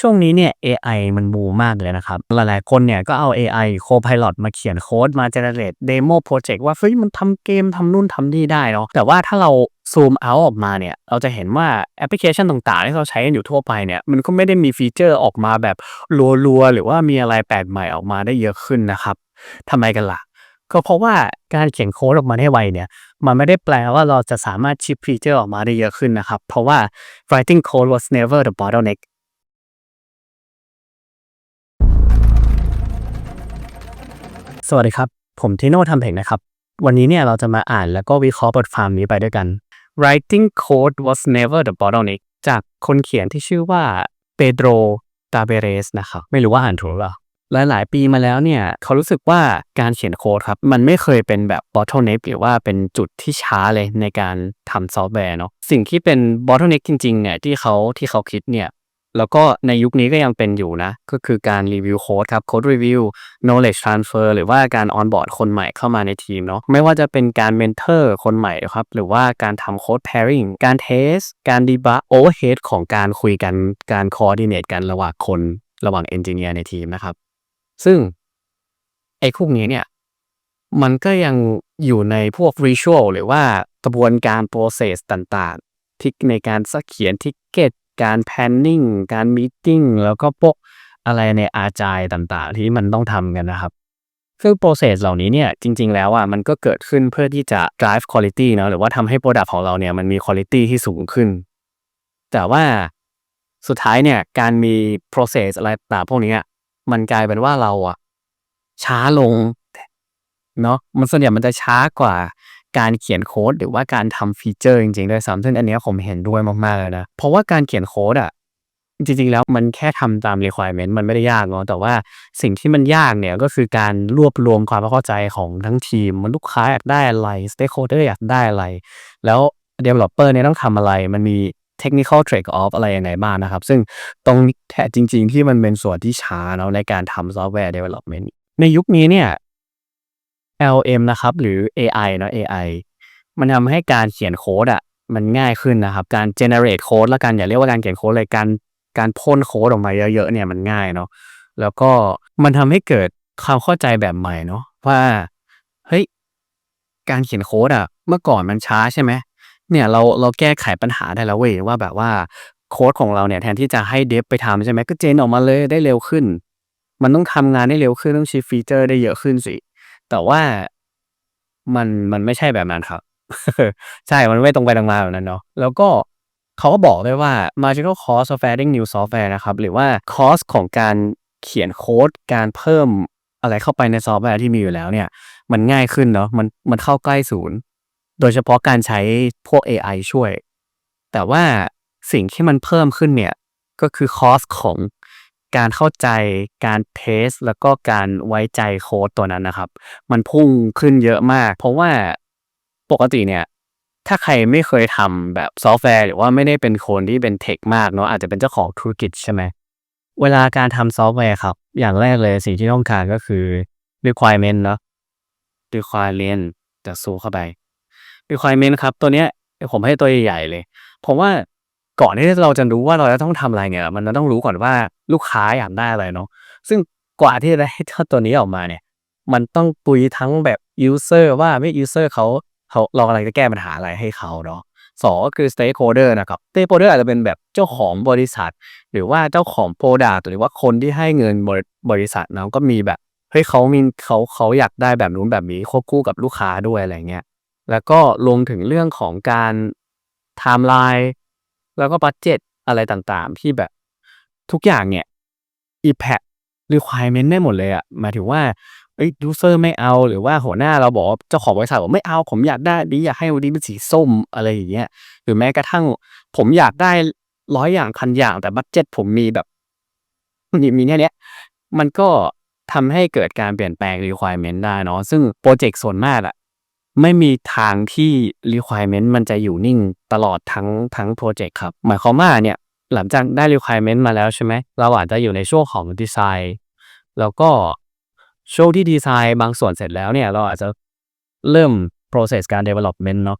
ช่วงนี้เนี่ย AI มันบูมมากเลยนะครับ หลายๆ คนเนี่ยก็เอา AI Copilot มาเขียนโค้ดมา generate demo project ว่าเฮ้ยมันทำเกมทำนู่นทำนี่ได้เนาะแต่ว่าถ้าเราซูมเอาออกมาเนี่ย เราจะเห็นว่าแอปพลิเคชันต่างๆ ที่เราใช้กันอยู่ทั่วไปเนี่ย มันก็ไม่ได้มีฟีเจอร์ออกมาแบบรัวๆ หรือว่ามีอะไรแปลกใหม่ออกมาได้เยอะขึ้นนะครับทำไมกันล่ะ ก็เพราะว่าการเขียนโค้ดออกมาได้ไวเนี่ย มันไม่ได้แปลว่าเราจะสามารถชิปฟีเจอร์ออกมาได้เยอะขึ้นนะครับ เพราะว่า writing code was never the bottleneck สวัสดีครับ ผมทิโน่ทำเพลงนะครับ วันนี้เนี่ยเราจะมาอ่านแล้วก็วิเคราะห์บทความนี้ไปด้วยกัน writing code was never the bottleneck จากคนเขียนที่ชื่อว่าเปโดรตาเบเรสนะครับ ไม่รู้ว่าอ่านถูกหรือเปล่า หลาย ๆ ปีมาแล้วเนี่ย เขารู้สึกว่าการเขียนโค้ดครับ มันไม่เคยเป็นแบบ bottleneck หรือว่าเป็นจุดที่ช้าเลยในการทำซอฟต์แวร์เนาะ สิ่งที่เป็น bottleneck จริง ๆ เนี่ยที่เขาที่เขาคิดเนี่ย แล้วก็ในยุคนี้ก็ยังเป็นอยู่นะ ก็คือการรีวิวโค้ดครับโค้ดรีวิว knowledge transfer หรือว่าการ onboard คนใหม่เข้ามาในทีมเนาะไม่ว่าจะเป็นการ mentor คนใหม่ครับ หรือว่าการทำโค้ด pairing การ test การ debug overhead ของการคุยกันการ coordinate กันระหว่างคนระหว่าง engineer ในทีมนะครับ ซึ่งไอ้พวกนี้เนี่ยมันก็ยังอยู่ในพวก visual หรือว่ากระบวนการ process ต่างๆที่ในการสักเขียนทิกเก็ต การ planning การ meeting แล้วก็พวกอะไรในอาจายต่างๆ ที่มันต้องทำกันนะครับซึ่ง process เหล่านี้เนี่ยจริง ๆ แล้วอะมันก็เกิดขึ้นเพื่อที่จะ drive quality เนาะหรือว่าทำให้ product ของเราเนี่ยมันมี quality ที่สูงขึ้น แต่ว่าสุดท้ายเนี่ยการมี process อะไรต่างๆพวกนี้มันกลายเป็นว่าเราอะช้าลงเนาะมันส่วนใหญ่มันจะช้ากว่า การเขียนโค้ดหรือว่าการทำฟีเจอร์จริงๆด้วยซ้ำซึ่งอันนี้ผมเห็นด้วยมากๆเลยนะ เพราะว่าการเขียนโค้ดอะจริงๆแล้วมันแค่ทำตาม requirement มันไม่ได้ยากเนาะแต่ว่าสิ่งที่มันยากเนี่ยก็คือการรวบรวมความเข้าใจของทั้งทีม มันลูกค้าอยากได้อะไร stakeholder อยากได้อะไร แล้ว developer เนี่ยต้องทำอะไรมันมี technical trade off อะไรยังไงบ้างนะครับ ซึ่งตรงแท้จริง ๆ ที่มันเป็นส่วนที่ช้าเนาะในการทำ software development ในยุคนี้เนี่ย LM นะครับ หรือ AI เนาะ AI มันทำให้การเขียนโค้ดอะมันง่ายขึ้นนะครับ การ generate โค้ดแล้วกันอย่าเรียกว่าการเขียนโค้ดเลยการการพ่นโค้ดออกมาเยอะๆเนี่ยมันง่ายเนาะแล้วก็มันทำให้เกิดความเข้าใจแบบใหม่เนาะว่าเฮ้ยการเขียนโค้ดอะ เมื่อก่อนมันช้าใช่ไหมเนี่ยเราเราแก้ไขปัญหาได้แล้วเว้ยว่าแบบว่าโค้ดของเราเนี่ยแทนที่จะให้เดฟไปทำใช่ไหมก็เจนออกมาเลยได้เร็วขึ้น มันต้องทำงานได้เร็วขึ้นต้องชิปฟีเจอร์ได้เยอะขึ้นสิ แต่ว่ามันมันไม่ใช่แบบนั้นครับ ใช่ มันไม่ตรงไปตรงมาแบบนั้นเนาะ แล้วก็เขาก็บอกด้วยว่า marginal cost of adding new software นะครับ หรือว่า cost ของการเขียนโค้ด การเพิ่มอะไรเข้าไปในซอฟต์แวร์ที่มีอยู่แล้วเนี่ย มันง่ายขึ้นเนาะ มันมันเข้าใกล้ศูนย์ โดยเฉพาะการใช้พวก AI ช่วย แต่ว่าสิ่งที่มันเพิ่มขึ้นเนี่ย ก็คือ cost ของ การเข้าใจการเทส แล้วก็การไว้ใจโค้ดตัวนั้นนะครับ มันพุ่งขึ้นเยอะมาก เพราะว่าปกติเนี่ย ถ้าใครไม่เคยทำแบบซอฟต์แวร์ หรือว่าไม่ได้เป็นคนที่เป็นเทคมากเนาะอาจจะเป็นเจ้าของธุรกิจใช่ไหมเวลาการทำซอฟต์แวร์ครับ อย่างแรกเลยสิ่งที่ต้องการก็คือ requirement เนาะ requirement จะซูเข้าไป requirement ครับ ตัวเนี้ยผมให้ตัวใหญ่ๆเลยผมว่า ก่อนที่เราจะรู้ว่าเราจะต้องทำอะไรเนี่ย มันต้องรู้ก่อนว่าลูกค้าอยากได้อะไรเนาะซึ่งกว่าที่จะได้เจ้าตัวนี้ออกมาเนี่ย มันต้องปุยทั้งแบบ user ว่าไม่ user เขาเขาเรากำลังจะแก้ปัญหาอะไรให้เขาเนาะสองก็คือ stakeholder นะครับ stakeholder อาจจะเป็นแบบเจ้าของบริษัท หรือว่าเจ้าของ product หรือว่าคนที่ให้เงินบริบริษัทเนาะก็มีแบบเฮ้ยเขามีเขาเขาอยากได้แบบนู้นแบบนี้ควบคู่กับลูกค้าด้วยอะไรเงี้ยแล้วก็ลงถึงเรื่องของการ timeline แล้วก็บัตเจ็ตอะไรต่างๆ ที่แบบทุกอย่างเนี่ย impact requirement ได้หมดเลยอะหมายถึงว่าเอ้ย user ไม่เอาหรือว่าหัวหน้าเราบอกเจ้าของบริษัทบอกไม่เอาผมอยากได้ดีอยากให้วันนี้เป็นสีส้มอะไรอย่างเงี้ยหรือแม้กระทั่งผมอยากได้ร้อยอย่างพันอย่างแต่บัตเจ็ตผมมีแบบมีมีแค่นี้มันก็ทำให้เกิดการเปลี่ยนแปลง requirement ได้เนาะซึ่งโปรเจกต์ส่วนมากอะ ไม่มีทางที่ requirement มันจะอยู่นิ่งตลอดทั้งทั้งโปรเจกต์ครับ หมายความว่าเนี่ยหลังจากได้ requirement มาแล้วใช่ไหมเราอาจจะอยู่ในช่วงของดีไซน์ แล้วก็ช่วงที่ดีไซน์บางส่วนเสร็จแล้วเนี่ยเราอาจจะเริ่ม process การ development เนาะ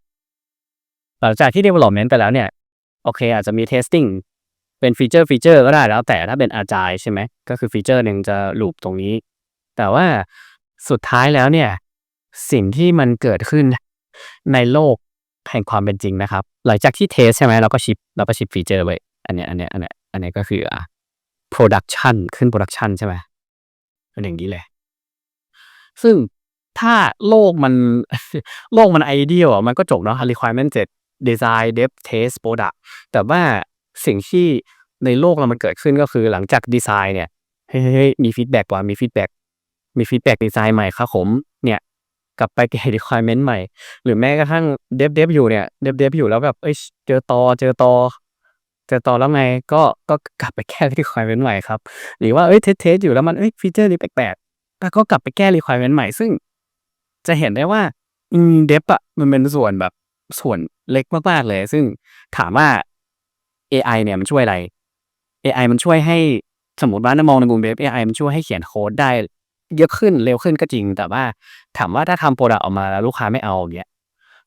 หลังจากที่ development ไปแล้วเนี่ยโอเค อาจจะมี testing เป็นฟีเจอร์ฟีเจอร์ก็ได้แล้วแต่ถ้าเป็นอาจายใช่ไหมก็คือฟีเจอร์หนึ่งจะลูปตรงนี้ แต่ว่าสุดท้ายแล้วเนี่ย สิ่งที่มันเกิดขึ้นในโลกแห่งความเป็นจริงนะครับ หลังจากที่เทสใช่ไหมเราก็ชิปเราก็ชิปฟีเจอร์ไว้ อันเนี้ยอันเนี้ยอันเนี้ยอันเนี้ยก็คืออะ production ขึ้น production ใช่ไหมเป็นอย่างนี้เลย ซึ่งถ้าโลกมันโลกมันไอเดียอะมันก็จบเนาะ requirement 7 design dev test product แต่ว่าสิ่งที่ในโลกเรามันเกิดขึ้นก็คือหลังจากดีไซน์เนี่ยเฮ้ยมีฟีดแบ็กว่ามีฟีดแบ็กมีฟีดแบ็กดีไซน์ใหม่ครับผม กลับไปแก้ requirement ใหม่ หรือแม้กระทั่งเดฟเดฟอยู่เนี่ยเดฟเดฟอยู่แล้วแบบเอ้ยเจอตอเจอตอเจอตอแล้วไงก็ก็กลับไปแก้ requirement ใหม่ครับ หรือว่าเอ้ยเทสเทสอยู่แล้วมันเอ้ยฟีเจอร์นี้แปลกๆแล้วก็กลับไปแก้ requirement ใหม่ ซึ่ง จะเห็นได้ว่าอืมเดฟอะมันเป็นส่วนแบบส่วนเล็กมากๆเลย ซึ่งถามว่า AI เนี่ยมันช่วยอะไร AI มันช่วยให้สมมติว่าถ้ามองในมุมเว็บ AI มันช่วยให้เขียนโค้ดได้ เยอะขึ้นเร็วขึ้นก็จริง แต่ว่าถามว่าถ้าทำโปรดักต์ออกมาแล้วลูกค้าไม่เอาอย่างเงี้ย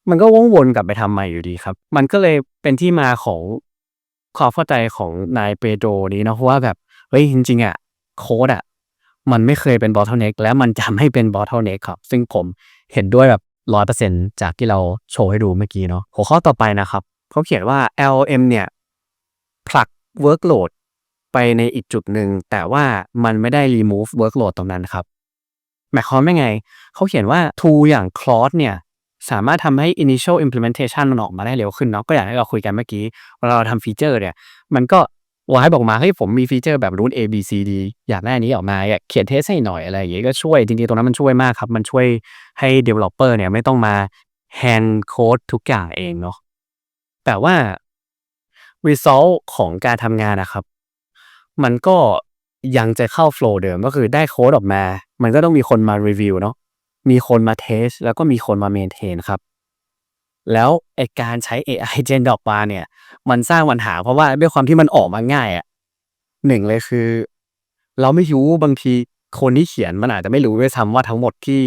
มันก็วงวนกลับไปทำใหม่อยู่ดีครับ มันก็เลยเป็นที่มาของความเข้าใจของนายเปโดรนี้เนาะว่าแบบเฮ้ยจริงๆอะโค้ดอะมันไม่เคยเป็นบอทเทิลเน็กและมันจะไม่เป็นบอทเทิลเน็กครับ ซึ่งผมเห็นด้วยแบบร้อยเปอร์เซ็นจากที่เราโชว์ให้ดูเมื่อกี้เนาะหัวข้อต่อไปนะครับเขาเขียนว่า LM เนี่ยผลัก workload ไปในอีกจุดหนึ่ง แต่ว่ามันไม่ได้ remove workload ตรงนั้นครับ หมายความว่าไง เขาเขียนว่า tool อย่าง Claude เนี่ย สามารถทำให้ initial implementation มันออกมาได้เร็วขึ้นเนาะก็อย่างที่เราคุยกันเมื่อกี้เวลาเราทำฟีเจอร์เนี่ย มันก็วายบอกมาเฮ้ยผมมีฟีเจอร์แบบรูท A B C D อยากได้นนี้ออกมาอยากเขียนเทสให้หน่อยอะไรอย่างเงี้ยก็ช่วยจริงๆ ตรงนั้นมันช่วยมากครับ มันช่วยให้ developer เนี่ยไม่ต้องมา hand code ทุกอย่างเองเนาะแต่ว่า result ของการทำงานนะครับ มันก็ ยังจะเข้า flow เดิมก็คือได้โค้ดออกมา มันก็ต้องมีคนมารีวิวเนาะมีคนมาเทสแล้วก็มีคนมาเมนเทนครับ แล้วไอการใช้ AI gen ออกมาเนี่ย มันสร้างปัญหาเพราะว่าด้วยความที่มันออกมาง่ายอะหนึ่งเลยคือ เราไม่รู้บางทีคนที่เขียนมันอาจจะไม่รู้ด้วยซ้ำว่าทั้งหมดที่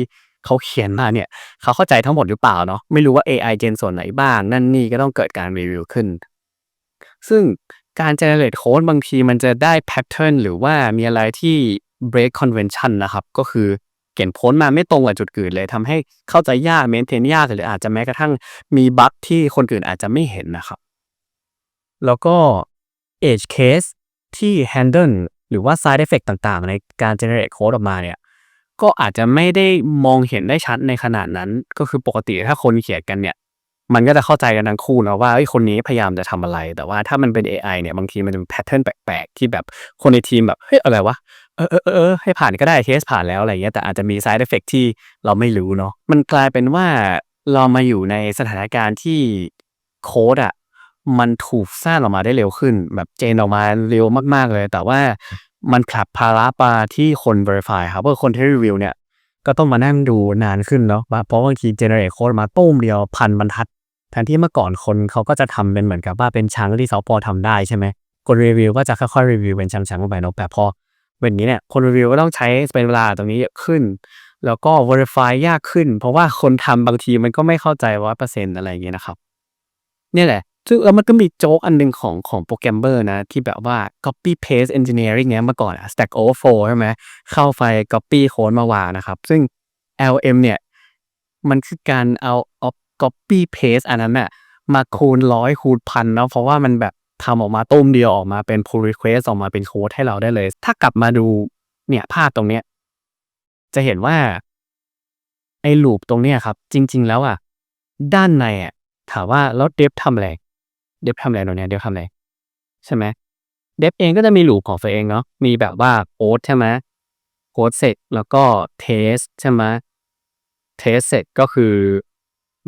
เขาเขียนมาเนี่ย เขาเข้าใจทั้งหมดหรือเปล่าเนาะไม่รู้ว่า AI gen ส่วนไหนบ้าง นั่นนี่ก็ต้องเกิดการรีวิวขึ้น ซึ่ง การ generate code บางทีมันจะได้ pattern หรือว่ามีอะไรที่ break convention นะครับ ก็คือเขียนโค้ดมาไม่ตรงกับจุดอื่นเลยทำให้เข้าใจยาก maintain ยาก หรืออาจจะแม้กระทั่งมีบั๊กที่คนอื่นอาจจะไม่เห็นนะครับ แล้วก็ edge case ที่ handle หรือว่า side effect ต่างๆ ในการ generate code ออกมาเนี่ยก็อาจจะไม่ได้มองเห็นได้ชัดในขนาดนั้น ก็คือปกติถ้าคนเขียนกันเนี่ย มันก็จะเข้าใจกันทั้งคู่นะว่าเอ้ยคนนี้พยายามจะทำอะไร แต่ว่าถ้ามันเป็น AI เนี่ยบางทีมันจะเป็นแพทเทิร์นแปลกๆ ที่แบบคนในทีมแบบเฮ้ยอะไรวะเออเออเออให้ผ่านก็ได้เทสผ่านแล้วอะไรเงี้ยแต่อาจจะมี side effect ที่เราไม่รู้เนาะมันกลายเป็นว่าเรามาอยู่ในสถานการณ์ที่โค้ดอะมันถูกสร้างออกมาได้เร็วขึ้น แบบเจนออกมาเร็วมากๆเลย แต่ว่ามันผลักภาระปาที่คน verify ครับเพราะคนที่รีวิวเนี่ย ก็ต้องมานั่งดูนานขึ้นเนาะว่าเพราะบางที generate code มาตุ้มเดียวพันบรรทัดแทนที่เมื่อก่อนคนเขาก็จะทำเป็นเหมือนกับว่าเป็นชั้งที่เขาพอทำได้ใช่ไหมคนรีวิวก็จะค่อยๆรีวิวเป็นชั้งๆลงไปเนาะแต่พอเป็นอย่างนี้เนี่ยคนรีวิวก็ต้องใช้เป็นเวลาตรงนี้เยอะขึ้น แล้วก็ verify ยากขึ้น เพราะว่าคนทำบางทีมันก็ไม่เข้าใจร้อยเปอร์เซ็นต์อะไรอย่างเงี้ยนะครับ เนี่ยแหละ ซึ่งแล้วมันก็มีโจ๊กอันหนึ่งของของโปรแกรมเมอร์นะ ที่แบบว่า copy paste engineering เนี้ยเมื่อก่อนอะ stack overflow ใช่ไหมเข้าไฟล์ copy code มาวางนะครับ ซึ่ง LM เนี่ย มันคือการเอาเอา copy paste อันนั้นน่ะมาคูณร้อยคูณพันเนาะเพราะว่ามันแบบทำออกมาตุ้มเดียวออกมาเป็น pull request ออกมาเป็นโค้ดให้เราได้เลย ถ้ากลับมาดูเนี่ยภาพตรงเนี้ยจะเห็นว่าไอ้ลูปตรงเนี้ยครับ จริง ๆ แล้วอะด้านในอะถามว่าแล้วเดฟทำอะไร เดฟทำอะไรตรงเนี้ยเดฟทำอะไรใช่ไหมเดฟเองก็จะมีลูปของตัวเองเนาะมีแบบว่าโค้ดใช่ไหมโค้ดเสร็จแล้วก็เทสใช่ไหมเทสเสร็จก็คือ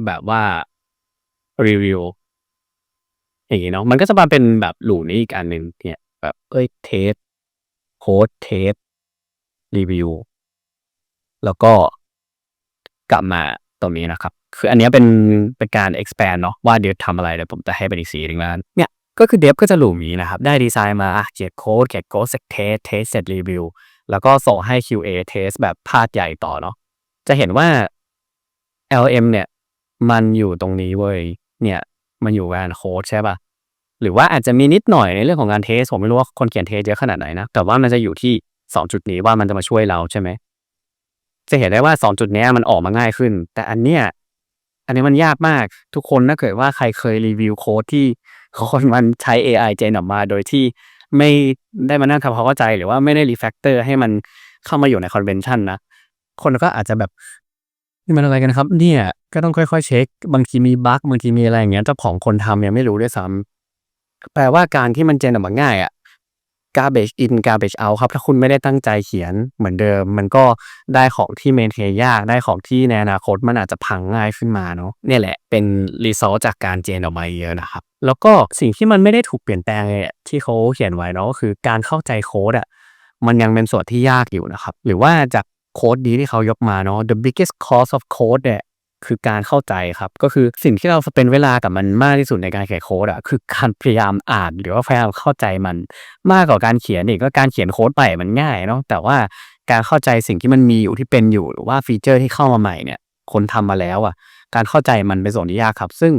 แบบว่ารีวิวอย่างงี้เนาะมันก็จะมาเป็นแบบหลูนี้อีกอันหนึ่งเนี่ยแบบเอ้ยเทสโค้ดเทสรีวิวแล้วก็กลับมาตรงนี้นะครับ คืออันนี้เป็นเป็นการ expand เนาะว่าเดี๋ยวทำอะไรเดี๋ยวผมจะให้เป็นอีกสีหนึ่งแล้วกันเนี่ยก็คือเดฟก็จะหลูมนี้นะครับ ได้ดีไซน์มาเขียนโค้ดเขียนโค้ดเสร็จเทสเทสเสร็จรีวิวแล้วก็ส่งให้ QA เทสแบบพาดใหญ่ต่อเนาะจะเห็นว่า LM เนี่ย มันอยู่ตรงนี้เว้ยเนี่ยมันอยู่งานโค้ดใช่ป่ะหรือว่าอาจจะมีนิดหน่อยในเรื่องของการเทส ผมไม่รู้ว่าคนเขียนเทสเยอะขนาดไหนนะ แต่ว่ามันจะอยู่ที่ 2 จุดนี้ว่ามันจะมาช่วยเราใช่ไหมจะเห็นได้ว่า 2 จุดนี้มันออกมาง่ายขึ้น แต่อันเนี้ย อันนี้มันยากมากทุกคนถ้าเกิดว่าใครเคยรีวิวโค้ดที่คนมันใช้ AI เจนออกมาโดยที่ไม่ได้มานั่งทำความเข้าใจหรือว่าไม่ได้รีแฟกเตอร์ให้มันเข้ามาอยู่ในคอนเวนชันนะคนก็อาจจะแบบนี่มันอะไรกันครับ เนี่ยก็ต้องค่อยๆเช็ค บางทีมีบั๊กบางทีมีอะไรอย่างเงี้ยเจ้าของคนทำยังไม่รู้ด้วยซ้ำแปลว่าการที่มันเจนออกมาง่ายอะ garbage in garbage out ครับ ถ้าคุณไม่ได้ตั้งใจเขียนเหมือนเดิม มันก็ได้ของที่เมนเทนยากได้ของที่ในอนาคตมันอาจจะพังง่ายขึ้นมาเนาะเนี่ยแหละเป็นรีซอสจากการเจนออกมาเยอะนะครับ แล้วก็สิ่งที่มันไม่ได้ถูกเปลี่ยนแปลงเลยที่เขาเขียนไว้เนาะก็คือการเข้าใจโค้ดอะมันยังเป็นส่วนที่ยากอยู่นะครับ หรือว่าจากโค้ดดีที่เขายกมาเนาะ the biggest cost of code เนี่ย คือการเข้าใจครับ ก็คือสิ่งที่เราสเปนเวลากับมันมากที่สุดในการเขียนโค้ดอะคือการพยายามอ่านหรือว่าพยายามเข้าใจมันมากกว่าการเขียนอีกก็การเขียนโค้ดไปมันง่ายเนาะแต่ว่าการเข้าใจสิ่งที่มันมีอยู่ที่เป็นอยู่หรือว่าฟีเจอร์ที่เข้ามาใหม่เนี่ย คนทำมาแล้วอะการเข้าใจมันเป็นส่วนที่ยากครับ ซึ่ง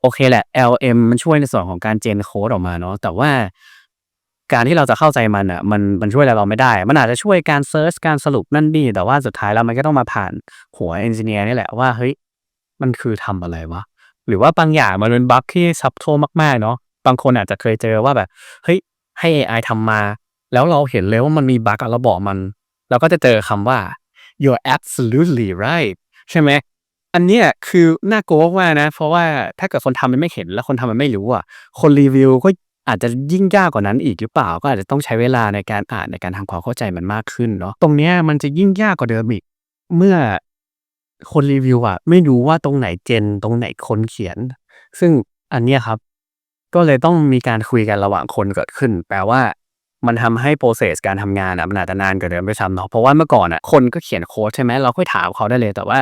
โอเคแหละ LM มันช่วยในส่วนของการเจนโค้ดออกมาเนาะแต่ว่า การที่เราจะเข้าใจมันอะมันมันช่วยอะไรเราไม่ได้ มันอาจจะช่วยการเซิร์ชการสรุปนั่นนี่แต่ว่าสุดท้ายแล้วมันก็ต้องมาผ่านหัวเอนจิเนียร์นี่แหละว่าเฮ้ยมันคือทำอะไรวะหรือว่าบางอย่างมันเป็นบั๊กที่ซับโทมากๆเนาะบางคนอาจจะเคยเจอว่าแบบเฮ้ยให้ AI ทำมา แล้วเราเห็นเลยว่ามันมีบั๊กเราบอกมันเราก็จะเจอคำว่า you're absolutely right ใช่ไหมอันเนี้ยคือน่ากลัวมากนะ เพราะว่าถ้าเกิดคนทำมันไม่เห็นแล้วคนทำมันไม่รู้อะคนรีวิวก็ อาจจะยิ่งยากกว่านั้นอีกหรือเปล่า ก็อาจจะต้องใช้เวลาในการอ่านในการทำความเข้าใจมันมากขึ้นเนาะตรงเนี้ยมันจะยิ่งยากกว่าเดิมอีกเมื่อคนรีวิวอะไม่รู้ว่าตรงไหนเจนตรงไหนคนเขียน ซึ่งอันเนี้ยครับ ก็เลยต้องมีการคุยกันระหว่างคนเกิดขึ้น แปลว่ามันทำให้โปรเซสการทำงานอะมันอาจจะนานกว่าเดิมด้วยซ้ำเนาะเพราะว่าเมื่อก่อนอะคนก็เขียนโค้ดใช่ไหมเราค่อยถามเขาได้เลย แต่ว่า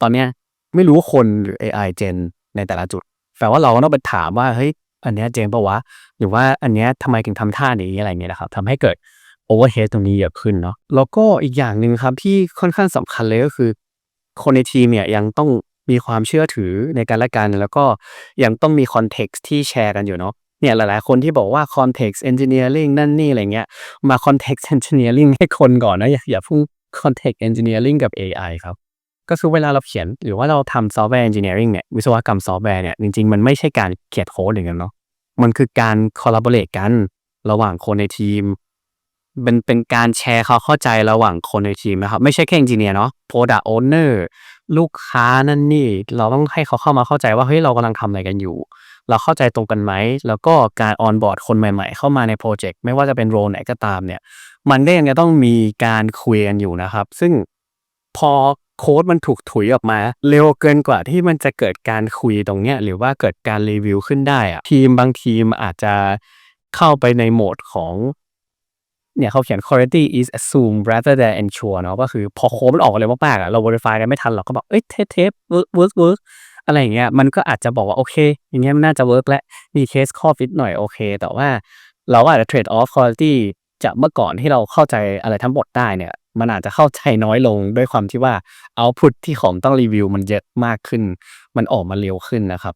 ตอนเนี้ยไม่รู้ว่าคนหรือ AI เจนในแต่ละจุด แปลว่าเราก็ต้องไปถามว่าเฮ้ย อันเนี้ยเจนปะวะหรือว่าอันเนี้ยทำไมถึงทำท่านี้อะไรเงี้ยนะครับทำให้เกิดโอเวอร์เฮดตรงนี้เยอะขึ้นเนาะแล้วก็อีกอย่างหนึ่งครับที่ค่อนข้างสำคัญเลยก็คือ คนในทีมเนี่ยยังต้องมีความเชื่อถือในการละกันแล้วก็ยังต้องมีคอนเท็กซ์ที่แชร์กันอยู่เนาะเนี่ยหลาย ๆ คนที่บอกว่า context engineering นั่นนี่อะไรเงี้ย มา context engineering ให้คนก่อนนะ อย่าอย่าพุ่ง context engineering กับ AI ครับ ก็คือเวลาเราเขียนหรือว่าเราทำซอฟต์แวร์ engineering เนี่ย วิศวกรรมซอฟต์แวร์เนี่ย จริง ๆ มันไม่ใช่การเขียนโค้ดอย่างนั้นเนาะ มันคือการ collaborate กันระหว่างคนในทีม เป็นเป็นการแชร์ควาเข้าใจระหว่างคนในทีมนะครับ ไม่ใช่แค่ engineer เนาะ product owner ลูกค้านั่นนี่ เราต้องให้เขาเข้ามาเข้าใจว่าเฮ้ยเรากำลังทำอะไรกันอยู่ เราเข้าใจตรงกันไหม แล้วก็การออนบอร์ดคนใหม่ ๆ เข้ามาในโปรเจกต์ไม่ว่าจะเป็นโรไหนก็ตามเนี่ย มันก็ยังจะต้องมีการคุยกันอยู่นะครับ ซึ่ง พอโค้ดมันถูกถุยออกมา เร็วเกินกว่าที่มันจะเกิดการคุยตรงเนี้ยหรือว่าเกิดการรีวิวขึ้นได้อะทีมบางทีมอาจจะเข้าไปในโหมดของเนี่ยเขาเขียน quality is assumed rather than ensure เนาะก็คือพอโค้ดมันออกมาเลยมากๆอะเรา verify กันไม่ทันเราก็บอกเอ้ยเทสเทส work work อะไรอย่างเงี้ยมันก็อาจจะบอกว่า โอเค อย่างเงี้ยมันน่าจะ work แล้วมีเคสข้อฟิตหน่อยโอเค แต่ว่าเราอาจจะ trade off quality จากเมื่อก่อนที่เราเข้าใจอะไรทั้งหมดได้เนี่ย มันอาจจะเข้าใจน้อยลงด้วยความที่ว่าเอาพุตที่ของต้องรีวิวมันเยอะมากขึ้น มันออกมาเร็วขึ้นนะครับ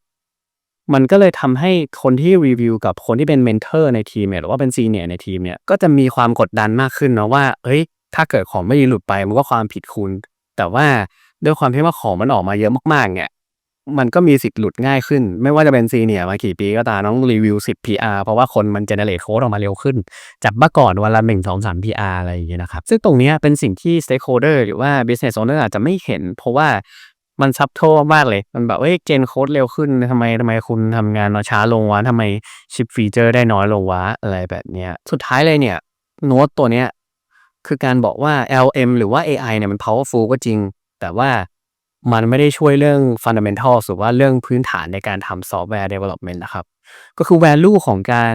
มันก็เลยทำให้คนที่รีวิวกับคนที่เป็นเมนเทอร์ในทีมเนี่ยหรือว่าเป็นซีเนียร์ในทีมเนี่ยก็จะมีความกดดันมากขึ้นเนาะว่าเอ้ย ถ้าเกิดของไม่ดีหลุดไปมันก็ความผิดคุณ แต่ว่าด้วยความที่ว่าของมันออกมาเยอะมากๆเนี่ย มันก็มีสิทธิ์หลุดง่ายขึ้น ไม่ว่าจะเป็นซีเนียมากี่ปีก็ตามต้องรีวิว 10 PR เพราะว่าคนมันเจเนเรตโค้ดออกมาเร็วขึ้น จากเมื่อก่อนวันละ1 2 3 PR อะไรอย่างเงี้ยนะครับ ซึ่งตรงเนี้ยเป็นสิ่งที่ stakeholder หรือว่า business owner อาจจะไม่เห็น เพราะว่ามันซับโทมากเลย มันแบบเอ้ยเจนโค้ดเร็วขึ้นทำไมทำไมคุณทำงานมาช้าลงวะทำไมชิปฟีเจอร์ได้น้อยลงวะอะไรแบบเนี้ยสุดท้ายเลยเนี่ยโน้ตตัวเนี้ยคือการบอกว่า LM หรือว่า AI เนี่ยมัน powerful ก็จริง แต่ว่า มันไม่ได้ช่วยเรื่อง fundamental หรือว่าเรื่องพื้นฐานในการทำ software development นะครับ ก็คือ value ของการ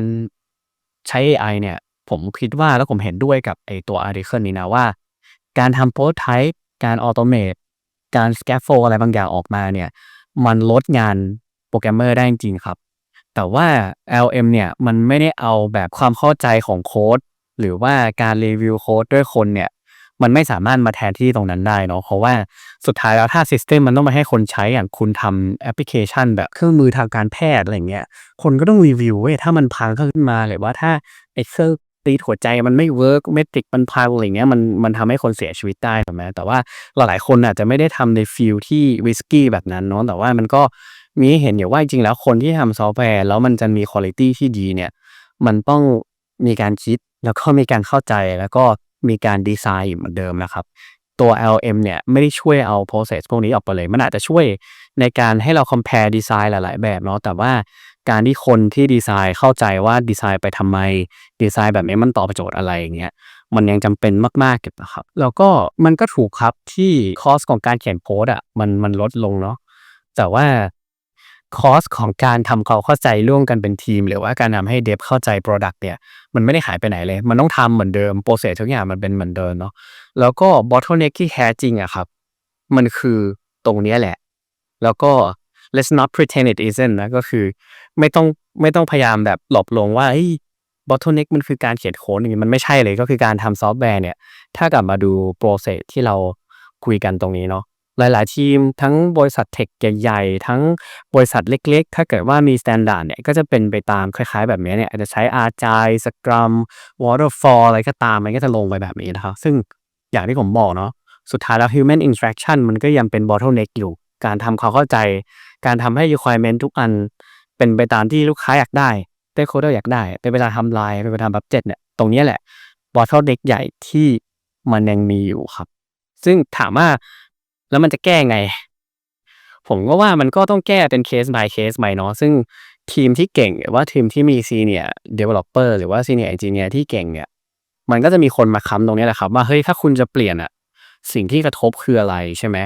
ใช้ AI เนี่ย ผมคิดว่าแล้วผมเห็นด้วยกับไอตัว article นี้นะว่า การทำ prototype การ automate การ scaffold อะไรบางอย่างออกมาเนี่ย มันลดงานโปรแกรมเมอร์ได้จริงครับ แต่ว่า LM เนี่ย มันไม่ได้เอาแบบความเข้าใจของโค้ดหรือว่าการรีวิวโค้ดด้วยคนเนี่ย มันไม่สามารถมาแทนที่ตรงนั้นได้เนาะเพราะว่าสุดท้ายแล้วถ้า System มันต้องมาให้คนใช้อย่างคุณทำแอปพลิเคชัน แบบเครื่องมือทางการแพทย์อะไรเงี้ยคนก็ต้องรีวิวเว้ยถ้ามันพังขึ้นมาหรือว่าถ้าไอ้เครื่องตีหัวใจมันไม่เวิร์กเมทริกมันพังอะไรเงี้ยมันมันทำให้คนเสียชีวิตได้ถูกไหมแต่ว่าหลายๆคนอาจจะไม่ได้ทำในฟิลที่ริสกี้แบบนั้นเนาะแต่ว่ามันก็มีเห็นอยู่ว่าจริงแล้วคนที่ทำซอฟต์แวร์แล้วมันจะมีคุณภาพที่ดีเนี่ยมันต้องมีการคิดแล้วก็มีการเข้าใจแล้วก็ มีการดีไซน์เหมือนเดิมนะครับตัว LM เนี่ยไม่ได้ช่วยเอา process พวกนี้ออกไปเลย มันอาจจะช่วยในการให้เรา compare ดีไซน์หลาย ๆ แบบเนาะแต่ว่าการที่คนที่ดีไซน์เข้าใจว่าดีไซน์ไปทำไม ดีไซน์แบบนี้มันตอบโจทย์อะไรอย่างเงี้ยมันยังจำเป็นมากๆเก็บนะครับ แล้วก็มันก็ถูกครับที่คอสของการเขียนโค้ดอะมันมันลดลงเนาะแต่ว่า คอสของการทำความเข้าใจร่วมกันเป็นทีม หรือว่าการทำให้เดฟเข้าใจ Product เนี่ย มันไม่ได้หายไปไหนเลย มันต้องทำเหมือนเดิมโปรเซสทุกอย่างมันเป็นเหมือนเดิมเนาะแล้วก็ bottleneck ที่แท้จริงอะครับ มันคือตรงเนี้ยแหละ แล้วก็ let's not pretend it isn't นะก็คือไม่ต้องไม่ต้องพยายามแบบหลบลงว่าเฮ้ย bottleneck มันคือการเขียนโค้ดอย่างนี้มันไม่ใช่เลยก็คือการทำซอฟต์แวร์เนี่ย ถ้ากลับมาดูโปรเซสที่เราคุยกันตรงนี้เนาะ หลาย ๆ ทีมทั้งบริษัทเทคใหญ่ๆ ทั้งบริษัทเล็ก ๆ ถ้าเกิดว่ามี s t ต n d า r d เนี่ยก็จะเป็นไปตามคล้าย ๆ แบบนี้เนี่ยอาจจะใช้ Agile Scrum Waterfall อะไรก็ตามมันก็จะลงไปแบบนี้นะครับ ซึ่งอย่างที่ผมบอกเนาะสุดท้ายแล้ว human interaction มันก็ยังเป็น bottleneck อยู่ การทำความเข้าใจ การทำให้ requirement ทุกอัน เป็นไปตามที่ลูกค้าอยากได้ stakeholder อยากได้ เป็นไปตามทำลายเป็นไปตามบั d เจ็ตเนี่ยตรงนี้แหละ bottleneck ใหญ่ที่มันยังมีอยู่ครับ ซึ่งถามว่า แล้วมันจะแก้ไง ผมก็ว่ามันก็ต้องแก้เป็นเคส by เคสไปเนาะซึ่งทีมที่เก่งหรือว่าทีมที่มี senior developer หรือว่า senior engineer ที่เก่งเนี่ยมันก็จะมีคนมาค้ำตรงนี้แหละครับ ว่าเฮ้ยถ้าคุณจะเปลี่ยนอะสิ่งที่กระทบคืออะไรใช่ไหม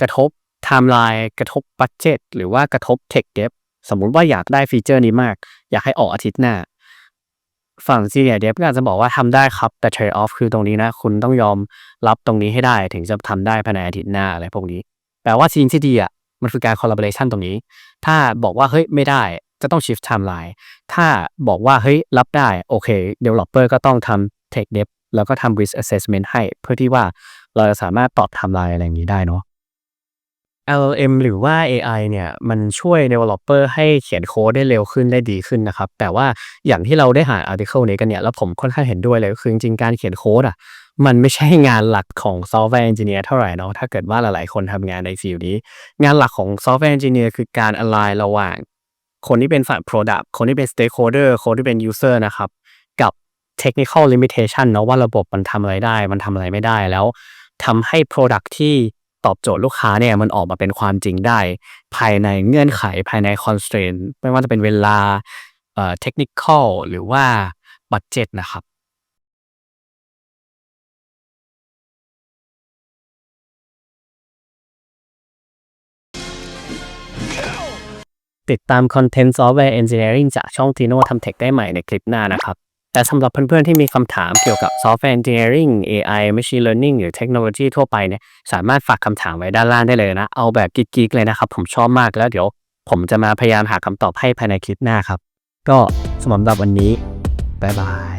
กระทบ timeline กระทบ budget หรือว่ากระทบ tech dev สมมุติว่าอยากได้ฟีเจอร์นี้มาก อยากให้ออกอาทิตย์หน้า ฝั่ง senior dev ก็อาจจะบอกว่าทำได้ครับ แต่ trade off คือตรงนี้นะ คุณต้องยอมรับตรงนี้ให้ได้ถึงจะทำได้ภายในอาทิตย์หน้าอะไรพวกนี้ แปลว่าทีมที่ดีอะมันคือการ collaboration ตรงนี้ ถ้าบอกว่าเฮ้ยไม่ได้จะต้อง shift timeline ถ้าบอกว่าเฮ้ยรับได้โอเค developer ก็ต้องทำ tech dev แล้วก็ทำ risk assessment ให้ เพื่อที่ว่าเราจะสามารถตอบ timeline อะไรอย่างนี้ได้เนาะ LLM หรือว่า AI เนี่ยมันช่วย developer ให้เขียนโค้ดได้เร็วขึ้นได้ดีขึ้นนะครับ แต่ว่าอย่างที่เราได้หา article นี้กันเนี่ย แล้วผมค่อนข้างเห็นด้วยเลยคือจริงๆ การเขียนโค้ดอะมันไม่ใช่งานหลักของ software engineer เท่าไหร่เนาะถ้าเกิดว่าหลายๆ คนทำงานในฟิลนี้ งานหลักของ software engineer คือการ align ระหว่าง คนที่เป็นฝ่าย product คนที่เป็น stakeholder คนที่เป็น user นะครับกับ technical limitation เนาะว่าระบบมันทำอะไรได้ มันทำอะไรไม่ได้แล้วทำให้ product ที่ ตอบโจทย์ลูกค้าเนี่ยมันออกมาเป็นความจริงได้ ภายในเงื่อนไขภายใน constraint ไม่ว่าจะเป็นเวลาเอ่อ technical หรือว่า budget นะครับติดตามคอนเทนต์ Software Engineering จากช่อง Tino ทำเทคได้ใหม่ในคลิปหน้านะครับ แต่สำหรับเพื่อนๆที่มีคำถามเกี่ยวกับ Software Engineering AI Machine Learning หรือเทคโนโลยีทั่วไปเนี่ยสามารถฝากคำถามไว้ด้านล่างได้เลยนะ เอาแบบกิ๊กๆเลยนะครับ ผมชอบมากแล้วเดี๋ยว ผมจะมาพยายามหาคำตอบให้ภายในคลิปหน้าครับ ก็สำหรับวันนี้บ๊ายบาย